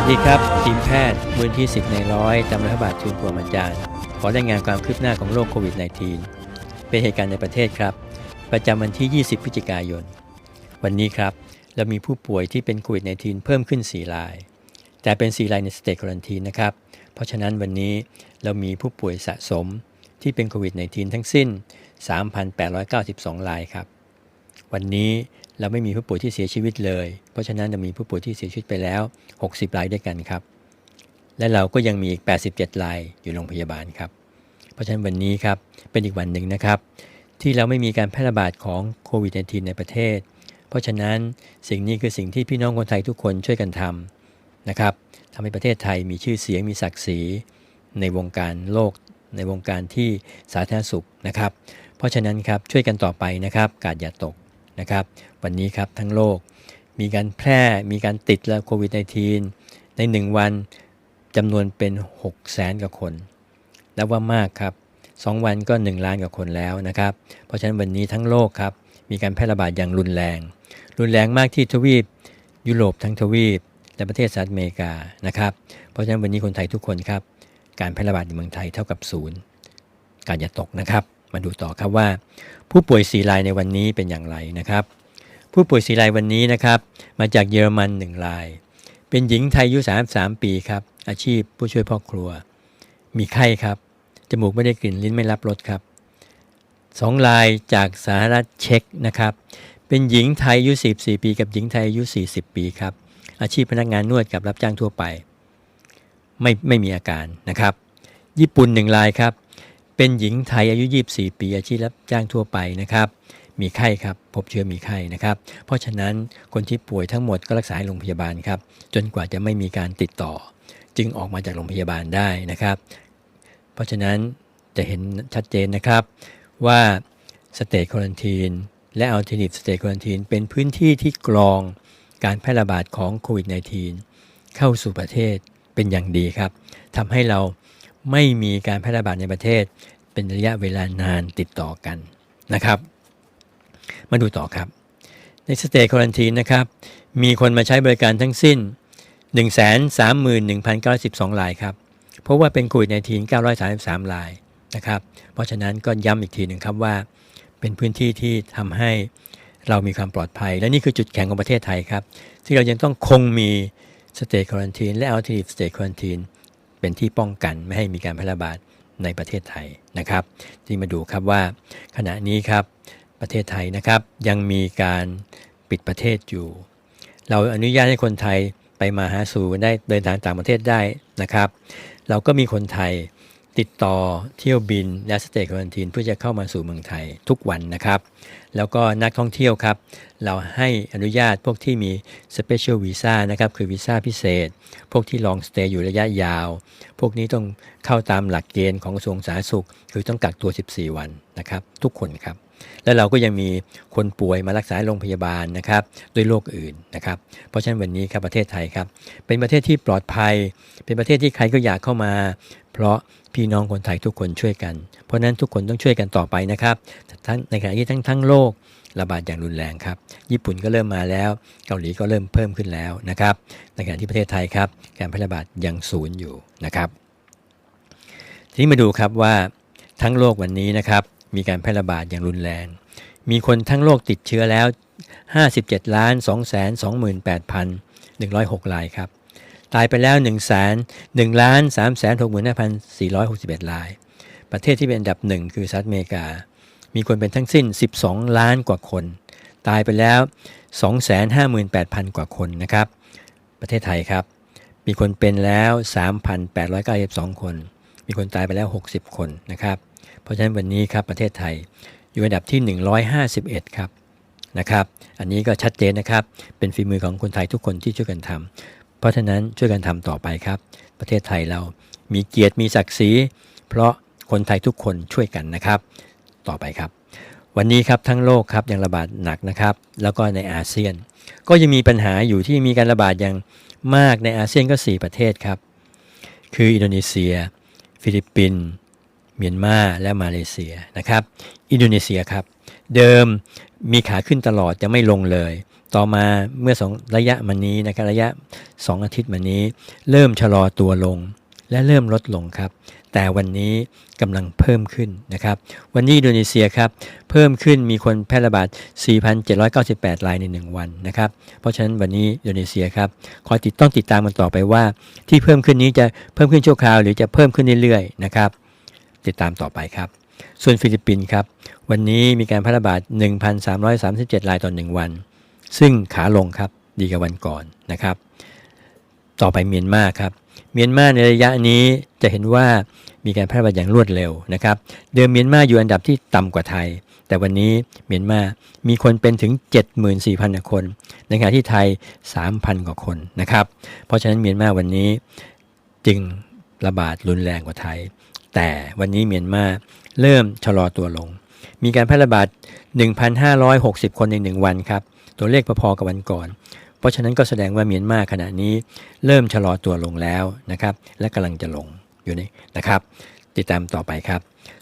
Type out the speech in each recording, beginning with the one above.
วัสดีครับ ทีมแพทย์มูลที่10ในร้อยตำรัฐบาลทูลปวงบรรจารย์ ขอรายงานความคืบหน้าของโรคโควิด -19 เป็นเหตุการณ์ในประเทศครับ ประจำวันที่ 20 พฤศจิกายน วันนี้ครับ เรามีผู้ป่วยที่เป็นโควิด -19 เพิ่มขึ้น 4 ราย แต่เป็น 4 รายในสเตจควอนตีนนะครับ เพราะฉะนั้นวันนี้เรามีผู้ป่วยสะสมที่เป็นโควิด -19 ทั้งสิ้น 3,892 รายครับ วันนี้ เราไม่มีผู้ป่วยที่เสียชีวิตเลย เพราะฉะนั้นเรามีผู้ป่วยที่เสียชีวิตไปแล้ว 60 รายด้วยกันครับ และเราก็ยังมีอีก 87 รายอยู่โรงพยาบาลครับ เพราะฉะนั้นวันนี้ครับเป็นอีกวันหนึ่งนะครับ ที่เราไม่มีการแพร่ระบาดของโควิด -19 ในประเทศ เพราะฉะนั้นสิ่งนี้คือสิ่งที่พี่น้องคนไทยทุกคนช่วยกันทำนะครับทำให้ประเทศไทยมีชื่อเสียงมีศักดิ์ศรีในวงการโลก ในวงการที่สาธารณสุขนะครับ เพราะฉะนั้นครับช่วยกันต่อไปนะครับ กาดอย่าตก นะครับ วันนี้ครับทั้งโลก มีการแพร่มีการติดแล้วโควิด -19 ใน 1 วันจำนวนเป็น 6 0แสนกว่าคนนับว่ามากครับ 2 วันก็ 1 ล้านกว่าคนแล้วนะครับ เพราะฉะนั้นวันนี้ทั้งโลกครับ มีการแพร่ระบาดอย่างรุนแรง รุนแรงมากที่ทวีปยุโรปทั้งทวีป และประเทศสหรัฐอเมริกานะครับ เพราะฉะนั้นวันนี้คนไทยทุกคนครับ การแพร่ระบาดในเมืองไทยเท่ากับศูนย์การอย่าตกนะครับ มาดูต่อครับว่า ผู้ป่วยสีรายในวันนี้เป็นอย่างไรนะครับ ผู้ป่วยสีรายวันนี้นะครับมาจากเยอรมัน1ราย เป็นหญิงไทยอายุ 33 ปีครับอาชีพผู้ช่วยพ่อครัว มีไข้ครับ จมูกไม่ได้กลิ่นลิ้นไม่รับรสครับสองรายจากสหรัฐเช็กนะครับ เป็นหญิงไทยอายุ44ปี กับหญิงไทยอายุ 40 ปีครับ อาชีพพนักงานนวดกับรับจ้างทั่วไป ไม่ไม่มีอาการนะครับ ญี่ปุ่นหนึ่งรายครับ เป็นหญิงไทยอายุ 24 ปีอาชีพรับจ้างทั่วไปนะครับ มีไข้ครับ พบเชื้อมีไข้นะครับ เพราะฉะนั้นคนที่ป่วยทั้งหมดก็รักษาโรงพยาบาลครับ จนกว่าจะไม่มีการติดต่อ จึงออกมาจากโรงพยาบาลได้นะครับ เพราะฉะนั้นจะเห็นชัดเจนนะครับว่าสเต e ควอนตีนและอัลเทอร์เนทสเต e ควอนตีนเป็นพื้นที่ที่กรองการแพร่ระบาดของโควิด -19 เข้าสู่ประเทศเป็นอย่างดีครับทำให้เรา ไม่มีการแพร่ระบาดในประเทศ เป็นระยะเวลานานติดต่อกันนะครับ มาดูต่อครับ ในสเต e ควอนตีนนะครับ มีคนมาใช้บริการทั้งสิ้น 131,912รายครับเพราะว่าเป็นโควิด -19 933รายนะครับ เพราะฉะนั้นก็ย้ำอีกทีหนึ่งครับว่า เป็นพื้นที่ที่ทำให้เรามีความปลอดภัย และนี่คือจุดแข็งของประเทศไทยครับ ที่เรายังต้องคงมีสเต e ควอนตีนและอัลทีฟสเต e ควอนตีน เป็นที่ป้องกันไม่ให้มีการแพร่ระบาดในประเทศไทยนะครับที่มาดูครับว่าขณะนี้ครับประเทศไทยนะครับยังมีการปิดประเทศอยู่ เราอนุญาตให้คนไทยไปมาหาสู่ได้เดินทางต่างประเทศได้นะครับ เราก็มีคนไทย ติดต่อเที่ยวบินและสเตจควอนตีนเพื่อจะเข้ามาสู่เมืองไทยทุกวันนะครับ แล้วก็นักท่องเที่ยวครับ เราให้อนุญาตพวกที่มี Special Visa นะครับคือวีซ่าพิเศษ พวกที่ลองสเตย์อยู่ระยะยาว พวกนี้ต้องเข้าตามหลักเกณฑ์ของกระทรวงสาธารณสุข คือต้องกักตัว 14 วันนะครับ ทุกคนครับ แล้วเราก็ยังมีคนป่วยมารักษาโรงพยาบาลนะครับด้วยโรคอื่นนะครับ เพราะฉะนั้นวันนี้ครับประเทศไทยครับ เป็นประเทศที่ปลอดภัย เป็นประเทศที่ใครก็อยากเข้ามา เพราะพี่น้องคนไทยทุกคนช่วยกัน เพราะนั้นทุกคนต้องช่วยกันต่อไปนะครับทั้งในขณะที่ทั้งทั้งโลกระบาดอย่างรุนแรงครับ ญี่ปุ่นก็เริ่มมาแล้ว เกาหลีก็เริ่มเพิ่มขึ้นแล้วนะครับ ในขณะที่ประเทศไทยครับ การแพร่ระบาดยังศูนย์อยู่นะครับ ทีนี้มาดูครับว่าทั้งโลกวันนี้นะครับ มีการแพร่ระบาดอย่างรุนแรง มีคนทั้งโลกติดเชื้อแล้ว 57 ล้าน 2 2 8 1 0 6รายครับ ตายไปแล้ว1 1 1ล้าน3 6 5 4 6 1ราย ประเทศที่เป็นอันดับหนึ่งคือสหรัฐอเมริกา มีคนเป็นทั้งสิ้น 12 ล้านกว่าคน ตายไปแล้ว 258,000 กว่าคนนะครับ ประเทศไทยครับ มีคนเป็นแล้ว 3,892 คน มีคนตายไปแล้ว 60 คนนะครับ เพราะฉะนั้นวันนี้ครับประเทศไทยอยู่อันดับที่ 151 ครับนะครับ อันนี้ก็ชัดเจนนะครับ เป็นฝีมือของคนไทยทุกคนที่ช่วยกันทำ เพราะฉะนั้นช่วยกันทำต่อไปครับ ประเทศไทยเรามีเกียรติมีศักดิ์ศรี เพราะคนไทยทุกคนช่วยกันนะครับ ต่อไปครับ วันนี้ครับทั้งโลกครับยังระบาดหนักนะครับ แล้วก็ในอาเซียน ก็ยังมีปัญหาอยู่ที่มีการระบาดอย่างมากในอาเซียนก็ 4 ประเทศครับ คืออินโดนีเซีย ฟิลิปปินส์เมียนมาและมาเลเซียนะครับ อินโดนีเซียครับ เดิมมีขาขึ้นตลอดจะไม่ลงเลย ต่อมาเมื่อสองระยะมานี้นะครับระยะ 2 อาทิตย์มานี้ เริ่มชะลอตัวลง และเริ่มลดลงครับ แต่วันนี้กำลังเพิ่มขึ้นนะครับ วันนี้อินโดนีเซียครับเพิ่มขึ้นมีคนแพร่ระบาด 4,798 รายใน 1 วันนะครับ เพราะฉะนั้นวันนี้อินโดนีเซียครับขอติดต้องติดตามกันต่อไปว่า ที่เพิ่มขึ้นนี้จะเพิ่มขึ้นชั่วคราว หรือจะเพิ่มขึ้นเรื่อยๆนะครับ ติดตามต่อไปครับส่วนฟิลิปปินส์ครับวันนี้มีการแพร่ระบาด 1,337 รายต่อ 1 วัน ซึ่งขาลงครับดีกว่าวันก่อนนะครับ ต่อไปเมียนมาครับ เมียนมาในระยะนี้จะเห็นว่ามีการแพร่ระบาดอย่างรวดเร็วนะครับ เดิมเมียนมาอยู่อันดับที่ต่ำกว่าไทย แต่วันนี้เมียนมามีคนเป็นถึง 74,000 คน ในขณะที่ไทย 3,000 กว่าคนนะครับ เพราะฉะนั้นเมียนมาวันนี้จึงระบาดรุนแรงกว่าไทย แต่วันนี้เมียนมาเริ่มชะลอตัวลง มีการแพร่ระบาด 1,560 คนใน 1 วันครับ ตัวเลขพอๆกับวันก่อน เพราะฉะนั้นก็แสดงว่าเมียนมาขณะนี้เริ่มชะลอตัวลงแล้วนะครับ และกำลังจะลงอยู่นี่นะครับ ติดตามต่อไปครับ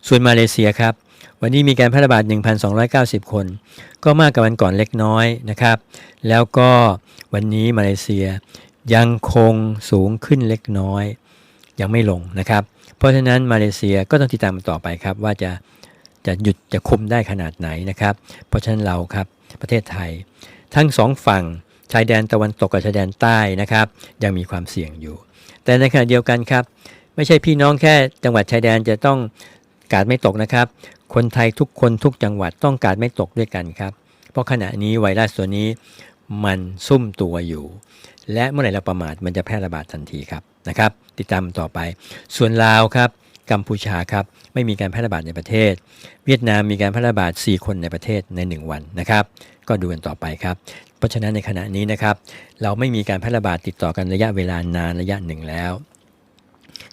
ส่วนมาเลเซียครับ วันนี้มีการแพร่ระบาด 1,290 คน ก็มากกว่าวันก่อนเล็กน้อยนะครับ แล้วก็วันนี้มาเลเซียยังคงสูงขึ้นเล็กน้อย ยังไม่ลงนะครับ เพราะฉะนั้นมาเลเซียก็ต้องติดตามต่อไปครับว่าจะจะหยุดจะคุมได้ขนาดไหนนะครับ เพราะฉะนั้นเราครับ ประเทศไทย ทั้งสองฝั่งชายแดนตะวันตกกับชายแดนใต้นะครับยังมีความเสี่ยงอยู่ แต่ในขณะเดียวกันครับ ไม่ใช่พี่น้องแค่จังหวัดชายแดนจะต้องกาดไม่ตกนะครับ คนไทยทุกคนทุกจังหวัดต้องกาดไม่ตกด้วยกันครับ เพราะขณะนี้ไวรัสตัวนี้มันซุ่มตัวอยู่ และเมื่อไหร่เราประมาทมันจะแพร่ระบาดทันทีครับนะครับ ติดตามต่อไป ส่วนลาวครับ กัมพูชาครับไม่มีการแพร่ระบาดในประเทศ เวียดนามมีการแพร่ระบาด 4 คนในประเทศใน 1 วันนะครับ ก็ดูกันต่อไปครับเพราะฉะนั้นในขณะนี้นะครับเราไม่มีการแพร่ระบาดติดต่อกันระยะเวลานานระยะหนึ่งแล้ว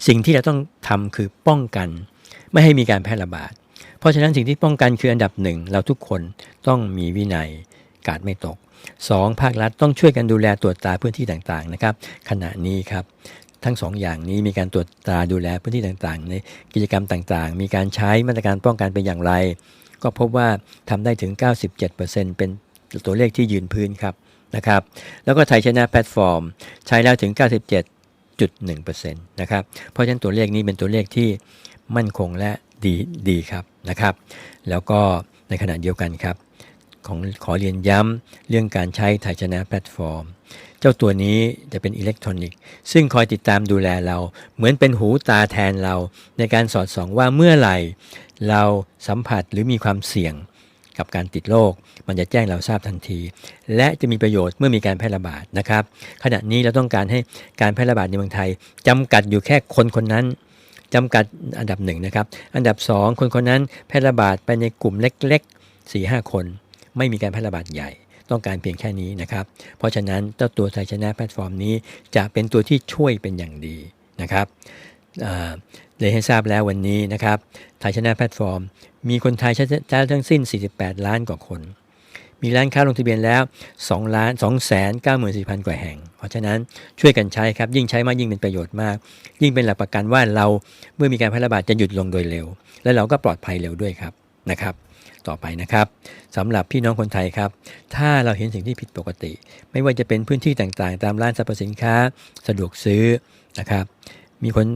สิ่งที่เราต้องทำคือป้องกัน ไม่ให้มีการแพร่ระบาด เพราะฉะนั้นสิ่งที่ป้องกันคืออันดับหนึ่งเราทุกคนต้องมีวินัยกาดไม่ตก 2. ภาครัฐต้องช่วยกันดูแลตรวจตาพื้นที่ต่างๆนะครับขณะนี้ครับ ทั้งสองอย่างนี้มีการตรวจตราดูแลพื้นที่ต่างๆ ในกิจกรรมต่างๆ มีการใช้มาตรการป้องกันเป็นอย่างไร ก็พบว่าทำได้ถึง 97%เป็นตัวเลขที่ยืนพื้นครับนะครับ แล้วก็ไทยชนะแพลตฟอร์ม ใช้แล้วถึง 97.1%นะครับ เพราะฉะนั้นตัวเลขนี้เป็นตัวเลขที่มั่นคงและดีดีครับนะครับ แล้วก็ในขณะเดียวกันครับของขอเรียนย้ำเรื่องการใช้ไทยชนะแพลตฟอร์ม จ้าตัวนี้จะเป็นอิเล็กทรอนิกส์ซึ่งคอยติดตามดูแลเรา เหมือนเป็นหูตาแทนเรา ในการสอดส่องว่าเมื่อไหร่ เราสัมผัสหรือมีความเสี่ยงกับการติดโรคมันจะแจ้งเราทราบทันที และจะมีประโยชน์เมื่อมีการแพร่ระบาดนะครับ ขณะนี้เราต้องการให้การแพร่ระบาดในเมืองไทยจำกัดอยู่แค่คนคนนั้นจำกัดอันดับหนึ่งนะครับ อันดับ 2 คนคนนั้นแพร่ระบาดไปในกลุ่มเล็กๆ4-5 คน ไม่มีการแพร่ระบาดใหญ่ ต้องการเพียงแค่นี้นะครับ เพราะฉะนั้นเจ้าตัวไทยชนะแพลตฟอร์มนี้จะเป็นตัวที่ช่วยเป็นอย่างดีนะครับเลยให้ทราบแล้ววันนี้นะครับไทยชนะแพลตฟอร์ม มีคนไทยใช้ทั้งสิ้น 48 ล้านกว่าคน มีร้านค้าลงทะเบียนแล้ว2ล้าน2แสน94,000 กว่าแห่ง เพราะฉะนั้นช่วยกันใช้ครับ ยิ่งใช้มากยิ่งเป็นประโยชน์มาก ยิ่งเป็นหลักประกันว่าเราเมื่อมีการแพร่ระบาดจะหยุดลงโดยเร็ว และเราก็ปลอดภัยเร็วด้วยครับนะครับ ต่อไปนะครับสำหรับพี่น้องคนไทยครับ ถ้าเราเห็นสิ่งที่ผิดปกติ ไม่ว่าจะเป็นพื้นที่ต่างๆ ตามร้านสรรพสินค้า สะดวกซื้อนะครับมีคน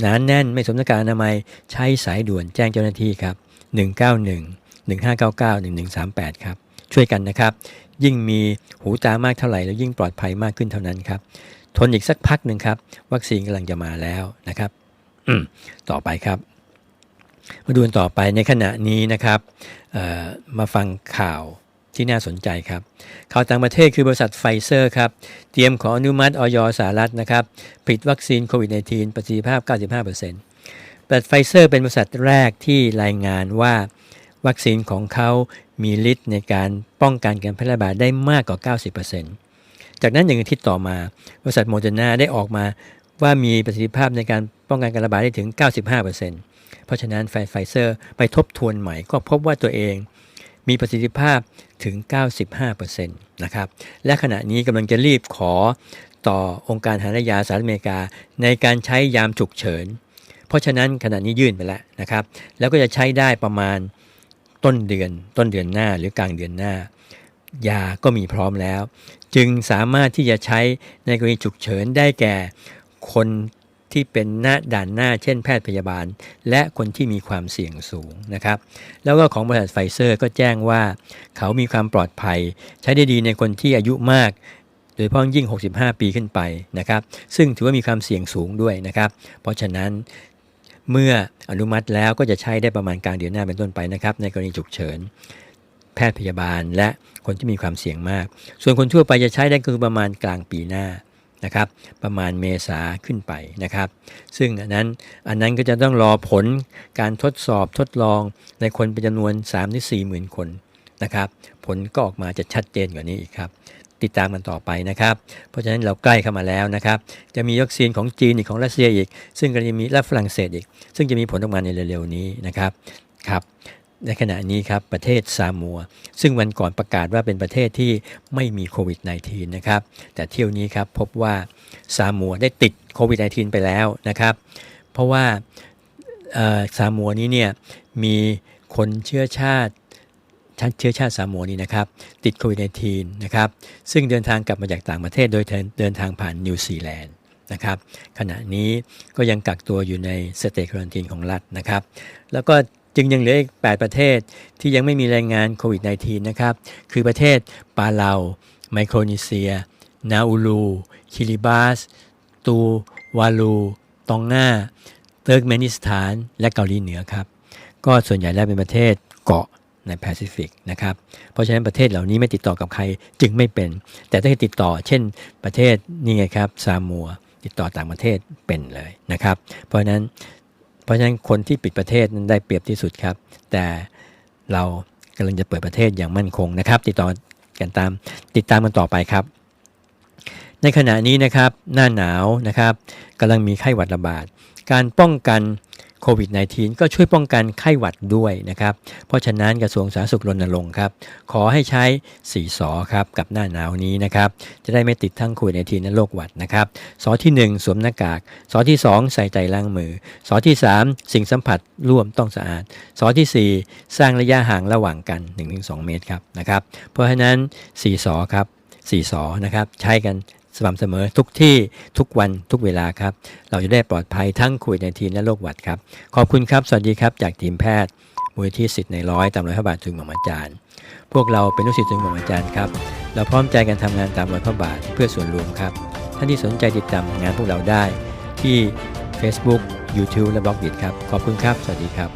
หนานแน่นไม่สมน้ากากอนามัยใช้สายด่วนแจ้งเจ้าหน้าที่ครับ 191 1599 1138 ครับ ช่วยกันนะครับ ยิ่งมีหูตามากเท่าไหร่ แล้วยิ่งปลอดภัยมากขึ้นเท่านั้นครับ ทนอีกสักพักหนึ่งครับ วัคซีนกำลังจะมาแล้วนะครับ ต่อไปครับ มาดูกันต่อไปในขณะนี้นะครับมาฟังข่าวที่น่าสนใจครับ ข่าวต่างประเทศคือบริษัทไฟเซอร์ครับ เตรียมขออนุมัติออยสหรัฐนะครับผลิตวัคซีนโควิด -19 ประสิทธิภาพ 95%แต่ไฟเซอร์เป็นบริษัทแรกที่รายงานว่าวัคซีนของเขามีฤทธิ์ในการป้องกันการแพร่ระบาดได้มากกว่า 90%จากนั้นอย่างอาทิตย์ต่อมา บริษัทโมเดอร์นาได้ออกมาว่ามีประสิทธิภาพในการป้องกันการระบาดได้ถึง 95% เพราะฉะนั้นไฟเซอร์ไปทบทวนใหม่ก็พบว่าตัวเองมีประสิทธิภาพถึง 95%นะครับ และขณะนี้กำลังจะรีบขอต่อองค์การหารยาสหรัฐอเมริกา ในการใช้ยามฉุกเฉิน เพราะฉะนั้นขณะนี้ยื่นไปแล้วนะครับ แล้วก็จะใช้ได้ประมาณต้นเดือน ต้นเดือนหน้าหรือกลางเดือนหน้า ยาก็มีพร้อมแล้ว จึงสามารถที่จะใช้ในกรณีฉุกเฉินได้แก่ คน ที่เป็นหน้าด่านหน้าเช่นแพทย์พยาบาล และคนที่มีความเสี่ยงสูงนะครับ แล้วก็ของบริษัทไฟเซอร์ก็แจ้งว่า เขามีความปลอดภัย ใช้ได้ดีในคนที่อายุมาก โดยเฉพาะยิ่ง 65 ปีขึ้นไปนะครับ ซึ่งถือว่ามีความเสี่ยงสูงด้วยนะครับ เพราะฉะนั้นเมื่ออนุมัติแล้วก็จะใช้ได้ประมาณกลางเดือนหน้าเป็นต้นไปนะครับในกรณีฉุกเฉินแพทย์พยาบาลและคนที่มีความเสี่ยงมาก ส่วนคนทั่วไปจะใช้ได้คือประมาณกลางปีหน้า นะครับประมาณเมษาขึ้นไปนะครับ ซึ่งอันนั้นอันนั้นก็จะต้องรอผลการทดสอบทดลองในคนเป็นจำนวน3-4หมื่นคนนะครับ ผลก็ออกมาจะชัดเจนกว่านี้อีกครับ ติดตามกันต่อไปนะครับ เพราะฉะนั้นเราใกล้เข้ามาแล้วนะครับ จะมีวัคซีนของจีนอีกของรัสเซียอีก ซึ่งก็จะมีและฝรั่งเศสอีก ซึ่งจะมีผลออกมาในเร็วๆนี้นะครับครับ ในขณะนี้ครับประเทศซามัว ซึ่งวันก่อนประกาศว่าเป็นประเทศที่ไม่มีโควิด -19 นะครับ แต่เที่ยวนี้ครับพบว่าซามัวได้ติดโควิด -19 ไปแล้วนะครับ เพราะว่าซามัวนี้เนี่ยมีคนเชื้อชาติชาติเชื้อชาติซามัวนี้นะครับ ติดโควิด -19 นะครับ ซึ่งเดินทางกลับมาจากต่างประเทศโดยเดินทางผ่านนิวซีแลนด์นะครับ ขณะนี้ก็ยังกักตัวอยู่ในสเตทควอนตีนของรัฐนะครับ แล้วก็ จึงยังเหลืออีก 8 ประเทศที่ยังไม่มีแรายงานโควิด -19 นะครับ คือประเทศปาเลา ไมโครนีเซีย นาอูลู คิริบาส ตู วาลู ตองงาเติร์กเมนิสถาน และเกาหลีเหนือครับ ก็ส่วนใหญ่แล้วเป็นประเทศเกาะในแปซิฟิกนะครับ เพราะฉะนั้นประเทศเหล่านี้ไม่ติดต่อกับใครจึงไม่เป็น แต่ถ้าติดต่อ เช่น ประเทศนี่ไงครับ ซามัว ติดต่อต่างประเทศเป็นเลยนะครับ เพราะฉะนั้น เพราะฉะนั้นคนที่ปิดประเทศนั้นได้เปรียบที่สุดครับ แต่เรากำลังจะเปิดประเทศอย่างมั่นคงนะครับ ติดต่อกันตามติดตามกันต่อไปครับ ในขณะนี้นะครับหน้าหนาวนะครับกำลังมีไข้หวัดระบาด การป้องกัน โควิด -19 ก็ช่วยป้องกันไข้หวัดด้วยนะครับ เพราะฉะนั้นกระทรวงสาธารณสุขรณรงค์ครับ ขอให้ใช้สีสอครับกับหน้าหนาวนี้นะครับ จะได้ไม่ติดทั้งโควิด -19 และโรคหวัดนะครับ สอที่ 1 สวมหน้ากาก สอที่ 2 ใส่ใจล้างมือ สอที่ 3 สิ่งสัมผัสร่วมต้องสะอาด สอที่ 4 สร้างระยะห่างระหว่างกัน 1-2 เมตรครับนะครับ เพราะฉะนั้นสีสอครับสีสอนะครับใช้กัน สม่ำเสมอทุกที่ทุกวันทุกเวลาครับ เราจะได้ปลอดภัยทั้งโควิด -19 และโรคหวัดครับ ขอบคุณครับ สวัสดีครับ จากทีมแพทย์มูลที่สิทธิ์ในร้อยตามรอยพระบาททุนหม่อมอาจารย์ พวกเราเป็นลูกศิษย์ทุนหม่อมอาจารย์ครับ เราพร้อมใจกันทำงานตามรอยพระบาทเพื่อส่วนรวมครับ ท่านที่สนใจติดตามงานพวกเราได้ที่ Facebook YouTube และ b ล็อกดิครับ ขอบคุณครับ สวัสดีครับ